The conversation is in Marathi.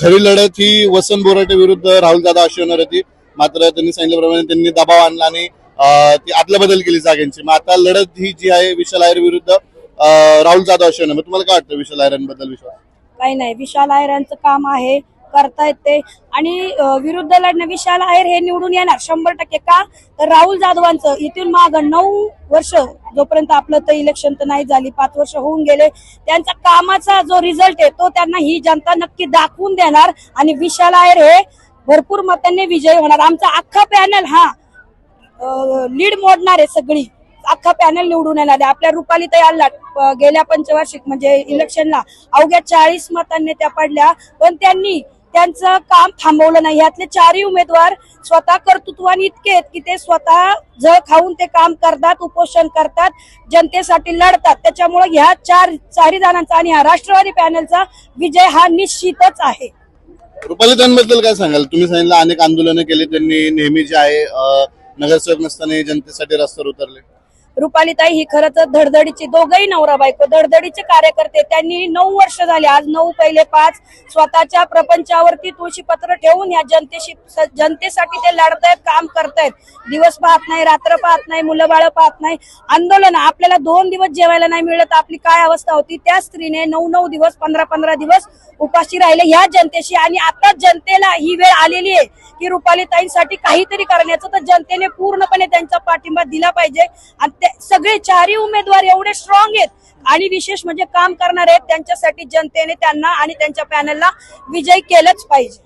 खरी लढत ही वसंत बोराटे विरुद्ध राहुल दादा अशी होणार होती. मात्र त्यांनी सांगितल्याप्रमाणे त्यांनी दबाव आणला आणि ती आदला बदल केली जागांची. मग आता लढत ही जी आहे विशाल आयर विरुद्ध राहुल जाधव अशी होणार तुम्हाला काय वाटतं विशाल आयरांबद्दल विश्वास? काही नाही विशाल आयरांचं काम आहे. करता येते आणि विरुद्ध लढणं विशाल आहेर हे निवडून येणार शंभर टक्के का? तर राहुल जाधवांचं इथून माग नऊ वर्ष जोपर्यंत आपलं तर इलेक्शन तर नाही झाली पाच वर्ष होऊन गेले त्यांचा कामाचा जो रिझल्ट आहे तो त्यांना ही जनता नक्की दाखवून देणार. आणि विशाल आहेर हे भरपूर मतांनी विजयी होणार. आमचा अख्खा पॅनल हा लीड मोडणार आहे सगळी. अख्खा पॅनल निवडून येणार आहे. आपल्या रुपाली तयार गेल्या पंचवार्षिक म्हणजे इलेक्शनला अवघ्या चाळीस मतांनी त्या पडल्या पण त्यांनी त्यांचं काम थांबवलं नाही. यातले चारही उमेदवार स्वतः कर्तृत्वाने इतके आहेत की ते स्वतः जळ खाऊन ते काम करतात उपोषण करतात जनतेसाठी लढतात. त्याच्यामुळे ह्या चार चारही जणांचा आणि ह्या राष्ट्रवादी पॅनलचा विजय हा निश्चितच आहे. रुपालितांबद्दल काय सांगाल? तुम्ही सांगितलं अनेक आंदोलनं केली त्यांनी नेहमी जे आहे नगरसेवक नसताना जनतेसाठी रस्त्यावर उतरले. रुपालीताई ही खरं तर धडधडीची दोघही नवरा बायको धडधडीचे कार्यकर्ते त्यांनी नऊ वर्ष झाले आज नऊ पहिले पाच स्वतःच्या प्रपंचावरती तुळशीपत्र ठेवून या जनतेशी जनतेसाठी ते लढतायत काम करतायत. दिवस पाहत नाही रात्र पाहत नाही मुलं बाळ पाहत नाही. आंदोलन आपल्याला दोन दिवस जेवायला नाही मिळत आपली काय अवस्था होती? त्या स्त्रीने नऊ नऊ दिवस पंधरा पंधरा दिवस उपाशी राहिले ह्या जनतेशी आणि आता जनतेला ही वेळ आलेली आहे की रुपालीताईंसाठी काहीतरी करण्याचं तर जनतेने पूर्णपणे त्यांचा पाठिंबा दिला पाहिजे. आणि म्हणजे सगळे चारही उमेदवार एवढे स्ट्रॉंग आहेत. आणि विशेष म्हणजे काम करणार आहेत त्यांच्यासाठी जनतेने त्यांना आणि त्यांच्या पॅनलला विजय केलंच पाहिजे.